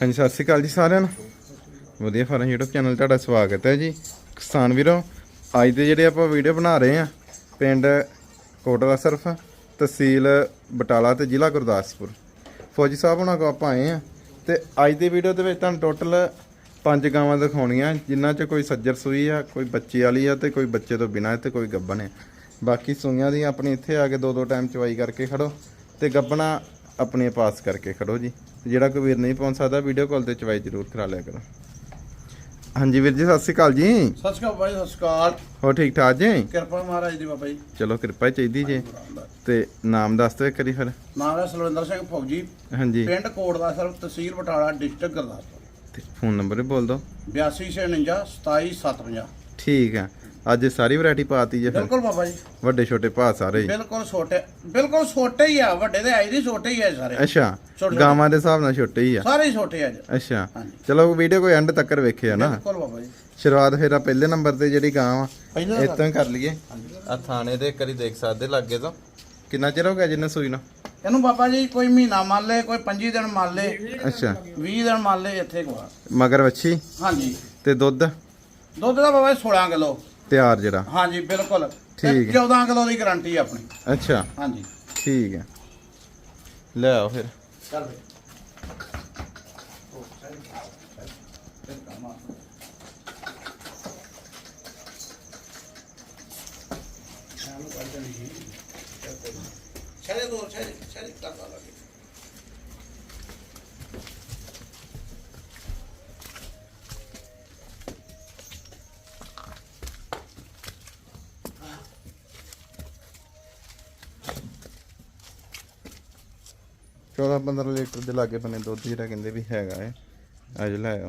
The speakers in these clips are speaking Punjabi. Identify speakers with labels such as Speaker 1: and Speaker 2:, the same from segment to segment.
Speaker 1: ਹਾਂਜੀ, ਸਤਿ ਸ਼੍ਰੀ ਅਕਾਲ ਜੀ ਸਾਰਿਆਂ ਨੂੰ। ਵਧੀਆ ਫਾਰਮ YouTube ਚੈਨਲ ਤੁਹਾਡਾ ਸਵਾਗਤ ਹੈ ਜੀ। ਕਿਸਾਨ ਵੀਰੋ, ਅੱਜ ਦੇ ਜਿਹੜੇ ਆਪਾਂ ਵੀਡੀਓ ਬਣਾ ਰਹੇ ਆ ਪਿੰਡ ਕੋਟਲਾ ਸਰਫ, ਤਹਿਸੀਲ ਬਟਾਲਾ ਤੇ ਜ਼ਿਲ੍ਹਾ ਗੁਰਦਾਸਪੁਰ। ਫੌਜੀ ਸਾਹਿਬ ਉਹਨਾਂ ਕੋ ਆਪਾਂ ਆਏ ਆ ਤੇ ਅੱਜ ਦੀ ਵੀਡੀਓ ਦੇ ਵਿੱਚ ਤੁਹਾਨੂੰ ਟੋਟਲ ਪੰਜ ਗਾਵਾਂ ਦਿਖਾਉਣੀਆਂ, ਜਿਨ੍ਹਾਂ 'ਚ ਕੋਈ ਸੱਜਰ ਸੂਈ ਆ, ਕੋਈ ਬੱਚੇ ਵਾਲੀ ਆ ਤੇ ਕੋਈ ਬੱਚੇ ਤੋਂ ਬਿਨਾਂ ਤੇ ਕੋਈ ਗੱਬਣ ਆ। ਬਾਕੀ ਸੂਈਆਂ ਦੀ ਆਪਣੀ ਇੱਥੇ ਆ ਕੇ ਦੋ ਦੋ ਟਾਈਮ ਚਵਾਈ ਕਰਕੇ ਖੜੋ ਤੇ ਗੱਬਣਾ ਆਪਣੇ ਪਾਸ ਕਰਕੇ ਖੜੋ ਜੀ। ਤੇ ਜਿਹੜਾ ਕੋਈ ਵੀਰ ਨਹੀਂ ਪਹੁੰਚ ਸਕਦਾ ਵੀਡੀਓ ਕਾਲ ਤੇ ਚਵਾਈ ਜ਼ਰੂਰ ਕਰਾ ਲਿਆ ਕਰੋ। ਹਾਂਜੀ ਵੀਰ ਜੀ ਸਤਿ ਸ਼੍ਰੀ ਅਕਾਲ ਜੀ।
Speaker 2: ਸਤਿ ਸ਼੍ਰੀ ਅਕਾਲ ਬਾਈ ਸਤਿ ਸ਼੍ਰੀ ਅਕਾਲ।
Speaker 1: ਹੋ ਠੀਕ ਠਾਕ ਜੀ?
Speaker 2: ਕਿਰਪਾ ਮਹਾਰਾਜ ਦੀ ਬਾਬਾ ਜੀ।
Speaker 1: ਚਲੋ ਕਿਰਪਾ ਹੀ ਚਾਹੀਦੀ ਜੀ। ਤੇ ਨਾਮ ਦੱਸ ਦਿਓ ਇੱਕ ਵਾਰੀ ਫਿਰ।
Speaker 2: ਨਾਮ ਹੈ ਸਲਵਿੰਦਰ ਸਿੰਘ ਫੌਜੀ
Speaker 1: ਹਾਂਜੀ।
Speaker 2: ਪਿੰਡ ਕੋਟ ਦਾ ਸਰ ਤਹਿਸੀਲ ਬਟਾਲਾ ਡਿਸਟ੍ਰਿਕਟ ਗੁਰਦਾਸਪੁਰ।
Speaker 1: ਤੇ ਫੋਨ ਨੰਬਰ ਬੋਲ ਦਿਓ।
Speaker 2: 8249 27750
Speaker 1: ਠੀਕ ਆ ਅੱਜ ਸਾਰੀ ਵੈਰਾਈਟੀ ਪਾਤੀ ਜੇ ਫਿਰ।
Speaker 2: ਬਿਲਕੁਲ ਬਾਬਾ ਜੀ।
Speaker 1: ਵੱਡੇ ਛੋਟੇ ਭਾ ਸਾਰੇ। ਹੀ।
Speaker 2: ਬਿਲਕੁਲ ਛੋਟੇ ਬਿਲਕੁਲ ਛੋਟੇ ਹੀ ਆ ਵੱਡੇ ਦੇ ਆਈ ਦੀ ਛੋਟੇ ਹੀ ਆ ਸਾਰੇ।
Speaker 1: ਅੱਛਾ
Speaker 2: ਛੋਟੇ-
Speaker 1: ਗਾਵਾਂ ਦੇ ਹਿਸਾਬ ਨਾਲ ਛੋਟੇ ਹੀ ਆ।
Speaker 2: ਸਾਰੇ ਹੀ ਛੋਟੇ ਆ ਜੀ
Speaker 1: ਅੱਛਾ ਚਲੋ ਵੀਡੀਓ ਕੋਈ ਐਂਡ ਤੱਕ ਵੇਖਿਆ ਨਾ।
Speaker 2: ਬਿਲਕੁਲ ਬਾਬਾ ਜੀ।
Speaker 1: ਸ਼ੁਰੂਆਤ ਫਿਰ ਆ ਪਹਿਲੇ ਨੰਬਰ ਤੇ ਜਿਹੜੀ ਗਾਂ ਆ
Speaker 2: ਪਹਿਲਾਂ
Speaker 1: ਇਤੋਂ ਹੀ ਕਰ ਲਈਏ। ਆ ਥਾਣੇ ਦੇ ਇੱਕ ਵਾਰੀ ਦੇਖ ਸਕਦੇ ਲੱਗੇ ਤੋਂ। ਕਿੰਨਾ ਚਿਰ ਹੋ ਗਿਆ ਜਿੰਨੇ ਸੂਈ ਨਾ?
Speaker 2: ਇਹਨੂੰ ਬਾਬਾ ਜੀ ਕੋਈ ਮਹੀਨਾ ਮੰਨ ਲੇ ਕੋਈ 25 ਦਿਨ ਮੰਨ ਲੇ।
Speaker 1: ਅੱਛਾ।
Speaker 2: 20 ਦਿਨ ਮੰਨ ਲੇ ਇੱਥੇ ਕੋਲ
Speaker 1: ਮਗਰ ਵੱਛੀ
Speaker 2: ਹਾਂਜੀ।
Speaker 1: ਤੇ ਦੁੱਧ?
Speaker 2: ਦੁੱਧ ਦਾ ਬਾਬਾ ਜੀ 16 ਕਿਲੋ।
Speaker 1: ਤਿਆਰ ਜਿਹੜਾ?
Speaker 2: ਹਾਂਜੀ ਬਿਲਕੁਲ। ਤੇ
Speaker 1: ਠੀਕ ਹੈ।
Speaker 2: 14 ਕਿਲੋ ਦੀ ਗਾਰੰਟੀ ਆਪਣੀ।
Speaker 1: ਅੱਛਾ।
Speaker 2: ਹਾਂਜੀ।
Speaker 1: ਠੀਕ ਹੈ। ਲੈ ਆਓ ਫਿਰ।
Speaker 2: ਚੱਲ ਛੜੇ ਦੋ ਛੜੇ ਛੜੇ ਕਰਦਾ ਲੱਗੇ
Speaker 1: 15 ਲੀਟਰ ਦੇ ਲਾਗੇ ਬਨੇ ਦੁੱਧ ਜਿਹੜਾ ਕਹਿੰਦੇ ਵੀ ਹੈਗਾ ਹੈ। ਅੱਜ ਲੈ ਆਓ।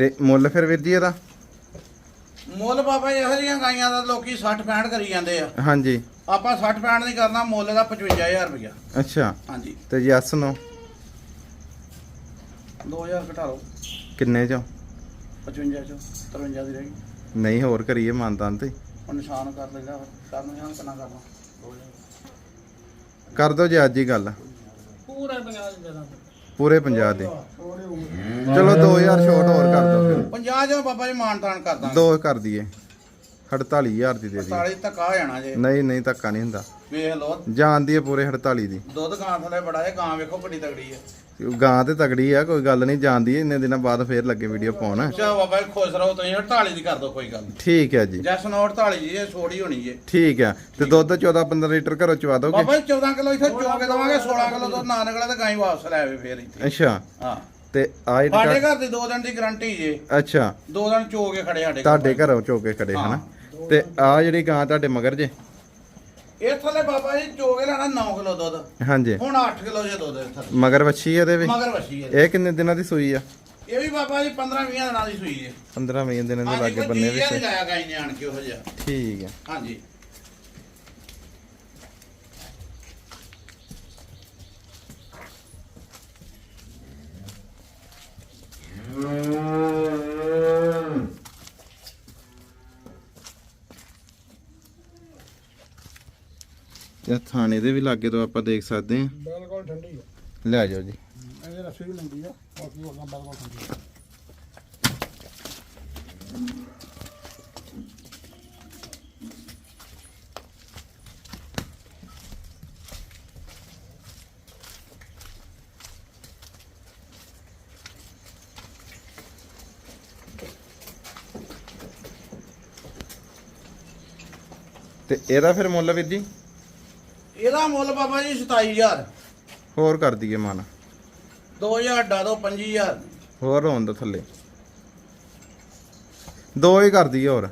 Speaker 1: ਤੇ ਮੁੱਲ ਫਿਰ ਵੀਰ ਜੀ ਇਹਦਾ?
Speaker 2: ਮੁੱਲ ਬਾਬਾ ਇਹੋ ਜਿਹੀਆਂ ਗਾਈਆਂ ਦਾ ਲੋਕੀ 60 65 ਕਰੀ ਜਾਂਦੇ ਆ।
Speaker 1: ਹਾਂਜੀ।
Speaker 2: ਆਪਾਂ 60 65 ਨਹੀਂ ਕਰਨਾ ਮੁੱਲ ਦਾ 55000 ਰੁਪਇਆ।
Speaker 1: ਅੱਛਾ।
Speaker 2: ਹਾਂਜੀ।
Speaker 1: ਤੇ ਯਸ ਨੋ?
Speaker 2: 2000 ਘਟਾ ਲਓ
Speaker 1: ਕਿੰਨੇ ਚੋਂ?
Speaker 2: 55 ਚੋਂ 53 ਦੀ ਰਹੀ
Speaker 1: ਨਹੀਂ ਹੋਰ ਕਰੀਏ ਮਾਨਤਾਨ ਤੇ।
Speaker 2: ਹੁਣ ਨਿਸ਼ਾਨ ਕਰ ਲੈਂਦਾ ਕਰ ਨਿਸ਼ਾਨ ਕਿੰਨਾ ਕਰਨਾ?
Speaker 1: ਕਰ ਦੋ ਜੀ ਅੱਜ ਹੀ ਗੱਲ।
Speaker 2: ਪੂਰਾ 50 ਦੇ ਦਾਂ
Speaker 1: ਪੂਰੇ 50 ਦੇ। ਚਲੋ 2000 ਛੋਟ ਹੋਰ ਕਰ ਦੋ ਫਿਰ।
Speaker 2: 50 ਜੋ ਬਾਬਾ ਜੀ ਮਾਨਤਾਨ ਕਰ ਦਾਂਗੇ।
Speaker 1: ਦੋ ਕਰ ਦਈਏ। 48000 ਦੀ ਦੇ ਦਈਏ।
Speaker 2: 47 ਤੱਕ ਆ ਜਾਣਾ ਜੇ।
Speaker 1: ਨਹੀਂ ਨਹੀਂ ਧੱਕਾ ਨਹੀਂ ਹੁੰਦਾ।
Speaker 2: ਵੇਖ ਲਓ।
Speaker 1: ਜਾਣਦੀ ਹੈ ਪੂਰੇ 48 ਦੀ।
Speaker 2: ਦੁੱਧ ਗਾਂ ਥਲੇ ਬੜਾ ਹੈ ਗਾਂ ਵੇਖੋ ਬੜੀ ਤਗੜੀ ਹੈ।
Speaker 1: ਗਾਂ ਤੇ ਤਗੜੀ ਆ ਕੋਈ ਗੱਲ ਨਹੀਂ ਜਾਣਦੀ ਇੰਨੇ ਦਿਨਾਂ ਬਾਅਦ ਫੇਰ ਲੱਗੇ ਵੀਡੀਓ ਪਾਉਣ।
Speaker 2: ਚਾ ਬਾਬਾ ਖੁਸ਼ ਰਹੋ ਤੁਸੀਂ 48 ਦੀ ਕਰ ਦਿਓ ਕੋਈ ਗੱਲ ਨਹੀਂ।
Speaker 1: ਠੀਕ ਹੈ ਜੀ।
Speaker 2: ਜੈਸ ਨੋ 48 ਜੀ ਇਹ ਛੋੜੀ ਹੋਣੀ ਜੇ।
Speaker 1: ਠੀਕ ਹੈ ਤੇ ਦੁੱਧ 14 15 ਲੀਟਰ ਘਰੋਂ ਚਵਾ ਦੋਗੇ?
Speaker 2: ਬਾਬਾ ਜੀ 14 ਕਿਲੋ ਇੱਥੇ ਚੋ ਕੇ ਦਵਾਂਗੇ 16 ਕਿਲੋ ਦੁੱਧ ਨਾ ਨਿਕਲਿਆ ਤਾਂ ਗਾਂ ਹੀ ਵਾਪਸ ਲੈ ਆਵੇ ਫੇਰ ਇੱਥੇ।
Speaker 1: ਅੱਛਾ।
Speaker 2: ਹਾਂ।
Speaker 1: ਤੇ ਜਿਹੜੀ
Speaker 2: ਸਾਡੇ
Speaker 1: ਤੁਹਾਡੇ-
Speaker 2: ਘਰ ਦੀ 2 ਦਿਨ ਦੀ ਗਾਰੰਟੀ ਜੇ।
Speaker 1: ਅੱਛਾ।
Speaker 2: ਦੋ ਦਿਨ ਚੋ ਕੇ ਖੜੇ ਸਾਡੇ
Speaker 1: ਤੁਹਾਡੇ ਘਰੋਂ ਚੋਕੇ ਖੜੇ
Speaker 2: ਹਾਂ।
Speaker 1: ਹਨਾ? ਤੇ ਆ ਜਿਹੜੀ ਗਾਂ ਤੁਹਾਡੇ ਮਗਰ ਜੇ?
Speaker 2: ਇਹ ਥੱਲੇ ਬਾਬਾ ਜੀ ਚੋ ਕੇ ਲੈਣਾ 9 ਕਿਲੋ ਦੁੱਧ।
Speaker 1: ਹਾਂਜੀ।
Speaker 2: ਹੁਣ 8 ਕਿਲੋ ਜੇ ਦੁੱਧ ਇਹ ਥੱਲੇ
Speaker 1: ਮਗਰ ਵੱਛੀ ਇਹਦੇ ਵੀ?
Speaker 2: ਮਗਰ ਵਸੀ ਹੈ
Speaker 1: ਇਹ ਕਿੰਨੇ ਦਿਨਾਂ ਦੀ ਸੂਈ ਆ?
Speaker 2: ਇਹ ਵੀ ਬਾਬਾ ਜੀ 15 20 ਦਿਨਾਂ ਦੀ ਸੂਈ ਹੈ
Speaker 1: 15 20 ਦਿਨਾਂ ਦੇ
Speaker 2: ਹਾਂਜੀ
Speaker 1: ਲਾਗੇ
Speaker 2: ਕੋਈ
Speaker 1: ਬੰਨੇ
Speaker 2: ਚੀਜ਼ ਨਹੀਂ
Speaker 1: ਵਿੱਚ
Speaker 2: ਲਾਇਆ ਗਾਈ ਨੇ ਆਣ ਕੇ ਉਹ ਜਿਹਾ।
Speaker 1: ਠੀਕ ਹੈ
Speaker 2: ਹਾਂਜੀ।
Speaker 1: ਤੇ ਥਾਣੇ ਦੇ ਵੀ ਲਾਗੇ ਤੋਂ ਆਪਾਂ ਦੇਖ ਸਕਦੇ ਹਾਂ।
Speaker 2: ਬਿਲਕੁਲ ਠੰਡੀ ਹੈ
Speaker 1: ਲੈ ਜਾਓ ਜੀ।
Speaker 2: ਇਹਦੇ ਰਸੀ ਵੀ ਲੰਦੀ ਆ। ਬਾਕੀ ਹੋਰ ਬਿਲਕੁਲ ਠੰਡੀ ਹੈ
Speaker 1: ਤੇ ਇਹਦਾ ਫਿਰ ਮੁੱਲ ਵੀਰ ਜੀ?
Speaker 2: ਇਹਦਾ ਮੁੱਲ ਬਾਬਾ ਜੀ 27000
Speaker 1: ਹੋਰ ਕਰ ਦਈਏ ਮਨ।
Speaker 2: 2000 ਡਾ ਦੋ 25000
Speaker 1: ਹੋਰ ਹੋਣ ਦੋ ਥੱਲੇ। ਦੋ ਹੀ ਕਰ ਦਈਏ ਹੋਰ।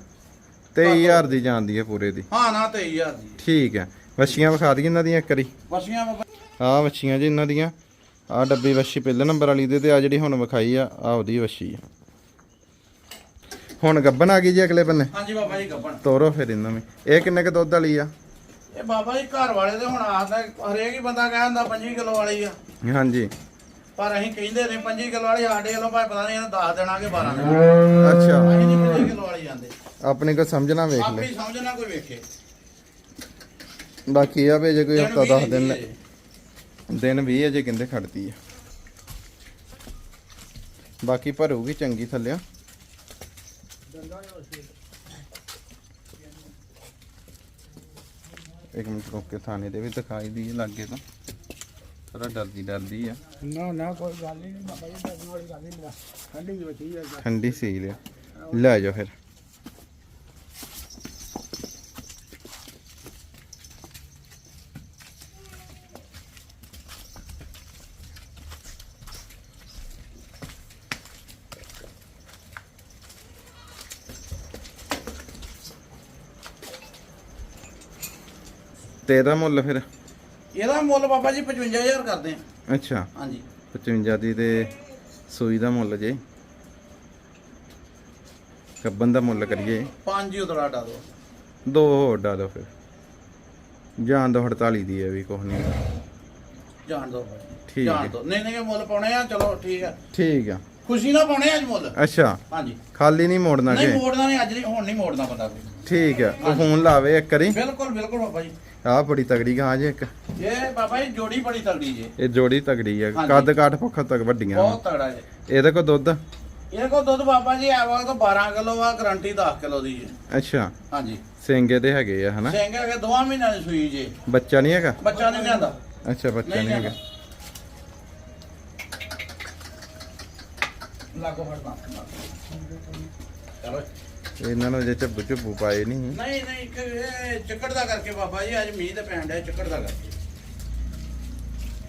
Speaker 1: 23000 ਦੀ। ਜਾਂਦੀ ਹੈ ਪੂਰੇ ਦੀ।
Speaker 2: ਹਾਂ ਨਾ 23000 ਦੀ।
Speaker 1: ਠੀਕ ਹੈ। ਵੱਛੀਆਂ ਵਿਖਾ ਦਈਏ ਇਹਨਾਂ ਦੀਆਂ ਇੱਕ ਵਾਰੀ।
Speaker 2: ਵਸੀਆਂ ਬਾਬਾ
Speaker 1: ਆਹ ਵੱਛੀਆਂ ਜੀ ਇਹਨਾਂ ਦੀਆਂ। ਆਹ ਡੱਬੀ ਵੱਛੀ ਪਹਿਲੇ ਨੰਬਰ ਵਾਲੀ ਦੇ ਤੇ ਆ ਜਿਹੜੀ ਹੁਣ ਵਿਖਾਈ ਆ ਆ ਉਹਦੀ ਵੱਛੀ ਆ। ਹੁਣ ਗੱਬਨ ਆ ਗਈ ਜੀ ਅਗਲੇ ਬੰਨੇ
Speaker 2: ਹਾਂਜੀ ਬਾਬਾ ਜੀ ਗੱਬਣ।
Speaker 1: ਤੋਰੋ ਫਿਰ ਇਹਨਾਂ ਨੂੰ। ਇਹ ਕਿੰਨੇ ਕ ਦੁੱਧ ਵਾਲੀ ਆ?
Speaker 2: ਇਹ ਬਾਬਾ ਜੀ ਘਰ ਵਾਲੇ ਤੇ ਹੁਣ ਆਖਦਾ ਹਰੇਕ ਹੀ ਬੰਦਾ ਕਹਿੰਦਾ 25 ਕਿਲੋ ਵਾਲੀ ਆ।
Speaker 1: ਹਾਂਜੀ।
Speaker 2: ਪਰ ਅਸੀਂ ਕਹਿੰਦੇ ਨੇ 25 ਕਿਲੋ ਵਾਲੀ ਸਾਡੇ ਵੱਲੋਂ ਭਾਵੇਂ ਪਤਾ ਨਹੀਂ ਇਹਨੂੰ 10 ਦੇਣਾ ਕਿ 12 ਦੇਣਾ
Speaker 1: ਅੱਛਾ।
Speaker 2: ਅਸੀਂ ਨਹੀਂ 25 ਕਿਲੋ ਵਾਲੀ ਜਾਂਦੇ।
Speaker 1: ਆਪਣੇ ਕੋ ਸਮਝਣਾ ਵੇਖ
Speaker 2: ਆਪੇ
Speaker 1: ਲੈ।
Speaker 2: ਹੀ ਸਮਝਣਾ ਕੋਈ ਵੇਖੇ।
Speaker 1: ਬਾਕੀ ਆ ਵੀ ਜੇ ਕੋਈ ਹਫਤਾ
Speaker 2: ਦਿਨ
Speaker 1: ਦਸ ਦਿਨ
Speaker 2: ਵੀਹ ਜੀ।
Speaker 1: ਦਿਨ 20 ਅਜੇ ਕਹਿੰਦੇ ਖੜਦੀ ਆ। ਬਾਕੀ ਭਰੂਗੀ ਚੰਗੀ ਥੱਲਿਆ ਇੱਕ ਮਿੰਟ ਰੁਕ ਕੇ ਥਾਣੇ ਦੇ ਵੀ ਦਿਖਾਈ ਦੀ ਲੱਗੇ ਤਾਂ। ਥੋੜਾ ਡਰਦੀ ਡਰਦੀ ਆ।
Speaker 3: ਨਾ ਨਾ ਕੋਈ ਗੱਲ ਨਹੀਂ ਬਾਬਾ ਜੀ ਡਰਨ ਵਾਲੀ ਗੱਲ ਨਹੀਂ ਠੰਡੀ ਜਿਹੀ ਬੱਚੀ ਹੈ
Speaker 1: ਠੰਡੀ ਸੀ ਲਿਆ ਲੈ ਜਾਓ ਫਿਰ। ਤੇ ਇਹਦਾ ਮੁੱਲ ਫਿਰ?
Speaker 2: ਇਹਦਾ ਮੁੱਲ ਬਾਬਾ ਜੀ 55000 ਕਰਦੇ ਆ।
Speaker 1: ਅੱਛਾ।
Speaker 2: ਹਾਂਜੀ।
Speaker 1: 55 ਦੀ ਤੇ ਸੂਈ ਦਾ ਮੁੱਲ ਜੇ। ਕੱਬਨ ਦਾ ਮੁੱਲ ਕਰੀਏ।
Speaker 2: ਪੰਜ ਹੀ ਉਤਰਾ ਡਾ ਦੋ।
Speaker 1: ਦੋ ਹੋਰ ਡਾਲੋ ਫਿਰ। ਜਾਨ ਦੋ 48 ਦੀ ਹੈ ਵੀ ਕੁਛ ਨਹੀਂ।
Speaker 2: ਜਾਣ ਦੋ
Speaker 1: ਠੀਕ
Speaker 2: ਜਾਣ
Speaker 1: ਹੈ।
Speaker 2: ਦੋ। ਨਹੀਂ ਨਹੀਂ ਇਹ ਮੁੱਲ ਪਾਉਣੇ ਆ ਚਲੋ ਠੀਕ ਆ
Speaker 1: ਠੀਕ ਆ।
Speaker 2: ਖੁਸ਼ੀ ਨਾਲ ਪਾਉਣੇ ਆ ਅੱਜ ਮੁੱਲ?
Speaker 1: ਅੱਛਾ।
Speaker 2: ਹਾਂਜੀ।
Speaker 1: ਖਾਲੀ ਨਹੀਂ ਮੋੜਨਾ
Speaker 2: ਨਹੀਂ
Speaker 1: ਕਿ
Speaker 2: ਮੋੜਨਾ ਨਹੀਂ ਅੱਜ ਨਹੀਂ ਹੁਣ ਨਹੀਂ ਮੋੜਨਾ ਬੰਦਾ ਕੋਈ।
Speaker 1: ਠੀਕ ਆ ਉਹ ਫੋਨ ਲਾਵੇ ਇੱਕ ਵਾਰੀ।
Speaker 2: ਬਿਲਕੁਲ ਬਿਲਕੁਲ ਬਾਬਾ ਜੀ।
Speaker 1: ਆਹ ਬੜੀ ਤਗੜੀ ਗਾਂ ਜੇ ਇੱਕ।
Speaker 2: ਇਹ ਬਾਬਾ ਜੀ ਜੋੜੀ ਬੜੀ ਤਗੜੀ ਜੇ।
Speaker 1: ਇਹ ਜੋੜੀ ਤਗੜੀ ਆ।
Speaker 2: ਹਾਂਜੀ।
Speaker 1: ਕੱਦ ਕਾਠ ਪੱਖਾ ਤੱਕ ਵੱਡੀਆਂ।
Speaker 2: ਬਹੁਤ ਤਗੜਾ ਜੇ।
Speaker 1: ਇਹਦੇ ਕੋਲ ਦੁੱਧ?
Speaker 2: ਇਹਦੇ ਕੋਲ ਦੁੱਧ ਬਾਬਾ ਜੀ ਆਵਾ ਤਾਂ 12 ਕਿਲੋ ਆ ਗਰੰਟੀ 10 ਕਿਲੋ ਦੀ ਜੇ।
Speaker 1: ਅੱਛਾ।
Speaker 2: ਹਾਂਜੀ।
Speaker 1: ਸਿੰਗੇ ਦੇ ਹੈਗੇ ਆ ਹਨਾ?
Speaker 2: ਸਿੰਘ ਹੈਗੇ ਦੋਵਾਂ ਮਹੀਨਿਆਂ ਦੀ ਸੂਈ ਜੇ।
Speaker 1: ਬੱਚਾ ਨਹੀਂ ਹੈਗਾ?
Speaker 2: ਬੱਚਾ ਨਹੀਂ ਲਿਆਂਦਾ।
Speaker 1: ਅੱਛਾ ਬੱਚਾ
Speaker 2: ਨਹੀਂ
Speaker 1: ਨਹੀਂ ਹੈਗਾ।
Speaker 2: ਲਾਗੋ ਫੜਦਾ ਚਲੋ।
Speaker 1: ਇਹਨਾਂ ਨੂੰ ਜੇ ਝੱਬੂ ਝੁੱਬੂ ਪਾਏ ਨਹੀਂ।
Speaker 2: ਨਹੀਂ ਨਹੀਂ ਇੱਕ ਇਹ ਚੱਕੜ ਦਾ ਕਰਕੇ ਬਾਬਾ ਜੀ ਅੱਜ ਮੀਂਹ ਤੇ ਪੈਣ ਡਿਆ ਚੱਕੜ ਦਾ ਕਰਕੇ।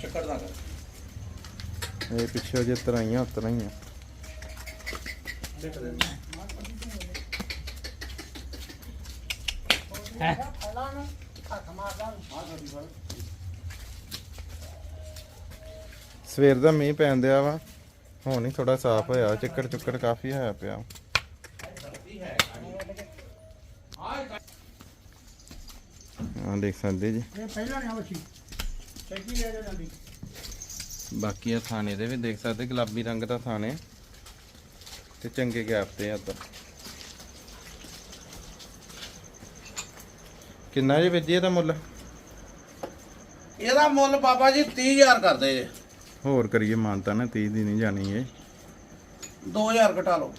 Speaker 2: ਚੱਕੜ ਦਾ ਕਰਕੇ।
Speaker 1: ਇਹ ਪਿੱਛੇ ਜੇ ਤਰਾਈਆਂ ਉਤਰਾਈਆਂ
Speaker 2: ਦੇਖ ਦੇ
Speaker 1: ਸਵੇਰ ਦਾ ਮੀਂਹ ਪੈਣ ਦਿਆ ਵਾ। ਹੁਣ ਹੀ ਥੋੜਾ ਸਾਫ਼ ਹੋਇਆ ਚੱਕਰ ਚੁੱਕਰ ਕਾਫੀ ਹੋਇਆ ਪਿਆ। ਆ ਦੇਖ ਸਕਦੇ ਜੀ।
Speaker 3: ਇਹ ਪਹਿਲਾਂ ਨਹੀਂ ਬੱਚੀ ਚੱਕੀ ਲੈ ਜਾਂਦੀ
Speaker 1: ਬਾਕੀ ਆ ਥਾਣੇ ਦੇ ਵੀ ਦੇਖ ਸਕਦੇ ਗੁਲਾਬੀ ਰੰਗ ਦਾ ਥਾਣੇ। ਤੇ ਚੰਗੇ ਗੈਪ ਤੇ ਆ ਤਾਂ। ਕਿੰਨਾ ਜੀ ਵਿੱਜੀ ਇਹਦਾ ਮੁੱਲ?
Speaker 2: ਇਹਦਾ ਮੁੱਲ ਬਾਬਾ ਜੀ 30000 ਕਰਦੇ ਜੇ।
Speaker 1: ਹੋਰ ਕਰੀਏ ਮਾਨਤਾ ਨਾ 30 ਦੀ ਨਹੀਂ ਜਾਣੀ ਇਹ।
Speaker 2: 2000 ਘਟਾ ਲਓ।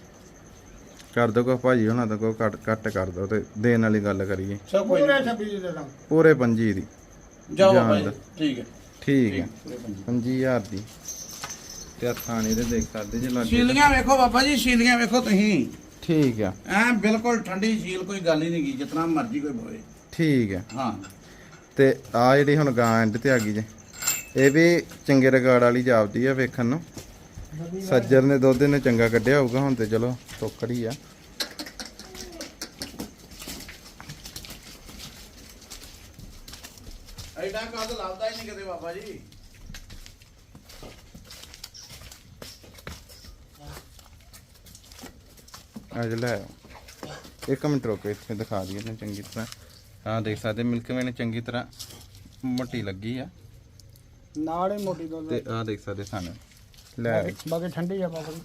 Speaker 1: ਕਰ ਦੋ ਕੋ ਭਾਜੀ ਉਹਨਾਂ ਦਾ ਕੋ ਕੱਟ ਕੱਟ ਕਰ ਦੋ ਤੇ ਦੇਣ ਵਾਲੀ ਗੱਲ ਕਰੀਏ।
Speaker 2: ਸਭ ਕੋਈ
Speaker 3: ਪੂਰੇ
Speaker 2: ਨਹੀਂ।
Speaker 3: 26 ਦੇ ਦਾਂ
Speaker 1: ਪੂਰੇ
Speaker 2: ਜਾਓ ਠੀਕ ਹੈ।
Speaker 1: ਠੀਕ ਹੈ।
Speaker 2: ਪੂਰੇ ਪੰਜੀ।
Speaker 1: 5000 ਦੀ। ਤੇ ਆ ਥਾਣੇ ਦੇ ਦੇਖ ਸਕਦੇ ਜੇ ਲੱਗੇ।
Speaker 2: ਸੀਲੀਆਂ ਵੇਖੋ ਬਾਬਾ ਜੀ ਸੀਲੀਆਂ ਵੇਖੋ ਤੁਸੀਂ।
Speaker 1: ਠੀਕ ਆ
Speaker 2: ਐ ਬਿਲਕੁਲ ਠੰਡੀ ਸੀਲ ਕੋਈ ਗੱਲ ਹੀ ਨਹੀਂ ਕੀ ਜਿਤਨਾ ਮਰਜ਼ੀ ਕੋਈ ਹੋਵੇ
Speaker 1: ਠੀਕ ਆ
Speaker 2: ਹਾਂ।
Speaker 1: ਤੇ ਆ ਜਿਹੜੀ ਹੁਣ ਗਾਂ ਐਂਡ ਤੇ ਆ ਗਈ ਜੇ ਇਹ ਵੀ ਚੰਗੇ ਰਿਕਾਰਡ ਵਾਲੀ ਜਾਪਦੀ ਆ ਵੇਖਣ ਨੂੰ। ਸੱਜਰ ਨੇ ਦੁੱਧ ਨੇ ਚੰਗਾ ਕੱਢਿਆ ਹੋਊਗਾ ਹੁਣ ਤੇ ਚਲੋ ਟੋਕੜੀ ਆ।
Speaker 2: ਐਡਾ ਕੱਦ ਲੱਭਦਾ ਹੀ ਨਹੀਂ ਕਿਤੇ ਬਾਬਾ ਜੀ।
Speaker 1: ਅੱਜ ਲੈ। ਇੱਕ ਮਿੰਟ ਰੁਕੋ ਇੱਥੇ ਦਿਖਾ ਦਈਏ ਨਾ ਚੰਗੀ ਤਰ੍ਹਾਂ। ਆਹ ਦੇਖ ਸਕਦੇ ਮਿਲਕ ਵੇ ਨੇ ਚੰਗੀ ਤਰ੍ਹਾਂ ਮੋਟੀ ਲੱਗੀ ਆ।
Speaker 3: ਨਾਲ ਹੀ ਮੋਟੀ ਦੁੱਧ
Speaker 1: ਤੇ ਆਹ ਦੇਖ ਸਕਦੇ ਸਾਨੂੰ। ਲੈ।
Speaker 3: ਬਾਕੀ- ਬਾਕੀ ਠੰਡੀ ਆ ਬਾਬਾ ਜੀ।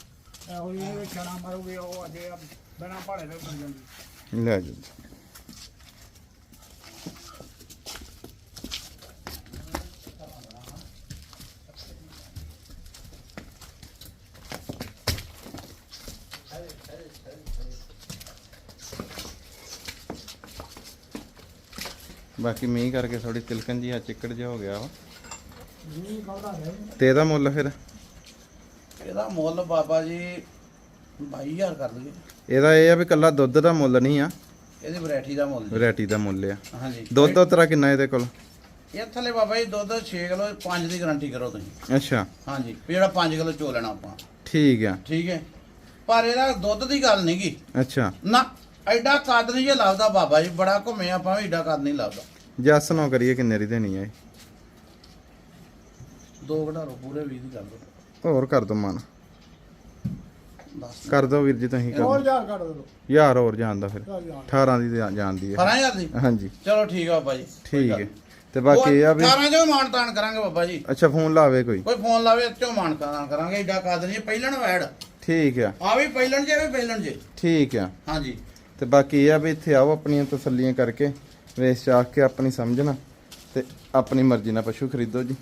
Speaker 3: ਇਹੋ ਜਿਹੀ ਇਹ ਛੜਾ ਮਾਰੂਗੇ ਉਹ ਅਜੇ ਬਣਾ ਭਾੜੇ ਦੇ ਬਣ ਜਾਂਦੀ।
Speaker 1: ਲੈ ਜੀ। ਬਾਕੀ ਮੀਂਹ ਕਰਕੇ ਥੋੜੀ ਤਿਲਕਣ ਜੀ ਆ ਚਿੱਕੜ ਜਿਹਾ ਹੋ ਗਿਆ ਵਾ।
Speaker 3: ਹੈ
Speaker 1: ਤੇ ਇਹਦਾ ਮੁੱਲ ਫਿਰ?
Speaker 2: ਇਹਦਾ ਮੁੱਲ ਬਾਬਾ ਜੀ 22000 ਕਰ ਲਈਏ
Speaker 1: ਇਹਦਾ ਇਹ ਆ ਵੀ ਕੱਲਾ ਦੁੱਧ ਦਾ ਮੁੱਲ ਨਹੀਂ ਆ।
Speaker 2: ਇਹਦੀ ਵੈਰਾਈਟੀ ਦਾ ਮੁੱਲ ਜੀ।
Speaker 1: ਵੈਰਾਈਟੀ ਦਾ ਮੁੱਲ ਆ।
Speaker 2: ਹਾਂਜੀ।
Speaker 1: ਦੁੱਧ ਉਤਰਾ ਕਿੰਨਾ ਇਹਦੇ ਕੋਲ?
Speaker 2: ਇਹ ਥੱਲੇ ਬਾਬਾ ਜੀ ਦੁੱਧ 6 ਕਿਲੋ 5 ਦੀ ਗਾਰੰਟੀ ਕਰੋ ਤੁਸੀਂ।
Speaker 1: ਅੱਛਾ।
Speaker 2: ਹਾਂਜੀ ਵੀ ਜਿਹੜਾ 5 ਕਿਲੋ ਚੋ ਲੈਣਾ ਆਪਾਂ।
Speaker 1: ਠੀਕ ਆ।
Speaker 2: ਠੀਕ ਹੈ। ਪਰ ਇਹਦਾ ਦੁੱਧ ਦੀ ਗੱਲ ਨਹੀਂ ਗੀ।
Speaker 1: ਅੱਛਾ।
Speaker 2: ਨਾ ਐਡਾ ਕੱਦ ਨਹੀਂ ਜੇ ਲੱਭਦਾ ਬਾਬਾ ਜੀ। ਬੜਾ ਘੁੰਮੇ ਆਪਾਂ ਵੀ ਐਡਾ ਕੱਦ ਨਹੀਂ ਲੱਭਦਾ।
Speaker 1: ਜੱਸ ਨੋ ਕਰੀਏ ਕਿੰਨੇ ਦੀ ਦੇਣੀ ਹੈ
Speaker 2: ਦੋ ਘਟਾਰੋ ਪੂਰੇ 20 ਦੀ ਕਰ ਦੋ
Speaker 1: ਹੋਰ ਕਰ ਦੋ ਮਨ। ਕਰ ਦੋ ਵੀਰ ਜੀ ਤੁਸੀਂ ਕਰ
Speaker 3: ਹੋਰ
Speaker 1: ਦਿਓ।
Speaker 3: ਜਾ ਕੱਢ ਦੋ।
Speaker 1: ਯਾਰ ਹੋਰ ਜਾਣਦਾ ਫਿਰ।
Speaker 3: ਚੱਲ ਜਾਣ।
Speaker 1: 18 ਦੀ ਜਾਂ- ਜਾਣਦੀ ਹੈ
Speaker 2: 18000 ਦੀ?
Speaker 1: ਹਾਂਜੀ।
Speaker 2: ਚਲੋ ਠੀਕ ਆ ਬਾਬਾ ਜੀ
Speaker 1: ਠੀਕ ਹੈ। ਤੇ ਬਾਕੀ ਇਹ ਆ ਵੀ
Speaker 2: 18 ਜੋ ਮਾਨ ਤਾਨ ਕਰਾਂਗੇ ਬਾਬਾ ਜੀ।
Speaker 1: ਅੱਛਾ ਫੋਨ ਲਾਵੇ ਕੋਈ।
Speaker 2: ਕੋਈ ਫੋਨ ਲਾਵੇ ਚੋ ਮਾਨ ਤਾਨ ਕਰਾਂਗੇ। ਐਡਾ ਕੱਦ ਨਹੀਂ ਪਹਿਲਣ ਵੈੜ।
Speaker 1: ਠੀਕ ਆ।
Speaker 2: ਆ ਵੀ ਪਹਿਲਣ ਜੇ ਵੀ ਪਹਿਲਣ ਜੇ।
Speaker 1: ਠੀਕ ਆ।
Speaker 2: ਹਾਂਜੀ।
Speaker 1: ਤੇ ਬਾਕੀ ਇਹ ਆ ਵੀ ਇੱਥੇ ਆਓ ਆਪਣੀਆਂ ਤਸੱਲੀਆਂ ਕਰਕੇ। ਵੇਚ ਚਾਖ ਕੇ ਆਪਣੀ ਸਮਝਣਾ ਤੇ ਆਪਣੀ ਮਰਜ਼ੀ ਨਾਲ ਪਸ਼ੂ ਖਰੀਦੋ ਜੀ।